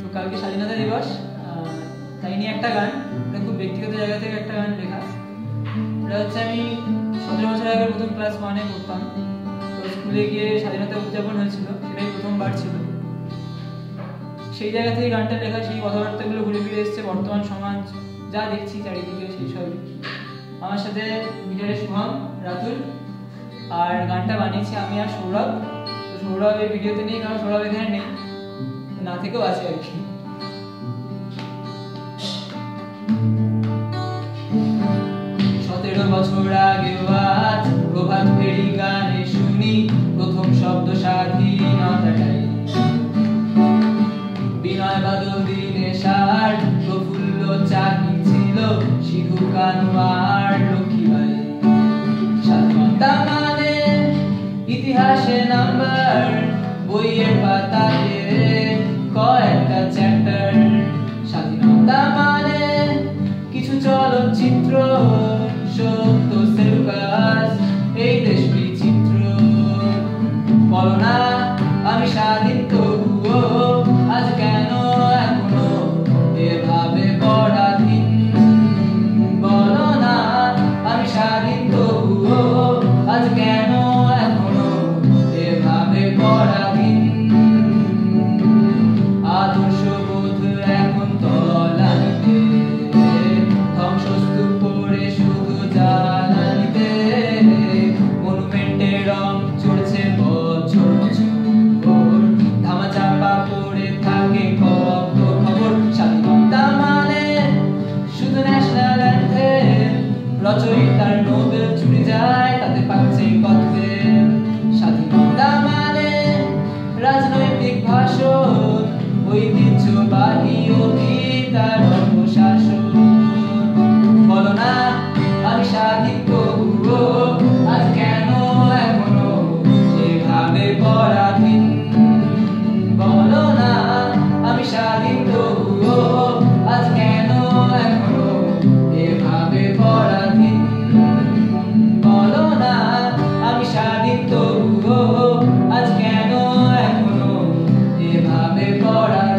তো কালকে স্বাধীনতা দিবস তাই নিয়ে একটা গান, এটা খুব ব্যক্তিগত জায়গা থেকে একটা গান লেখা। এটা হচ্ছে আমি সতেরো বছর আগে প্রথম ক্লাস ওয়ানে পড়তাম। তো স্কুলে গিয়ে স্বাধীনতা উদযাপন হয়েছিল, সেটাই প্রথমবার ছিল। সেই জায়গা থেকে গানটা লেখা, সেই কথাবার্তাগুলো ঘুরে ফিরে এসছে বর্তমান সমাজ, যা দেখছি চারিদিকে সেই সবই। আমার সাথে গিটারে শুভম, রাতুল, আর গানটা বানিয়েছি আমি আর সৌরভ। তো সৌরভ এই ভিডিওতে নেই, কারণ সৌরভ এখানে নেই। না থেকেও আছে আর কি। সতেরো বছর আগে আজ প্রভাত ফেরি গানে শুনি, প্রথম শব্দ স্বাধীনতাটাই বিনয় বাদল দীনেশ আর প্রফুল্ল চাকি ছিল শিখু কানুয়ার লক্ষ্মীবাই স্বাধীনতা মানে ইতিহাসে নাম্বার বইয়ের পাতাতে কয়েকটা চ্যাপ্টার স্বাধীনতা মানে নোবেল যায় তাতে পাচ্ছে কথে স্বাধীনতা মানে রাজনৈতিক ভাষণ ঐতিহ্যবাহী অতীত por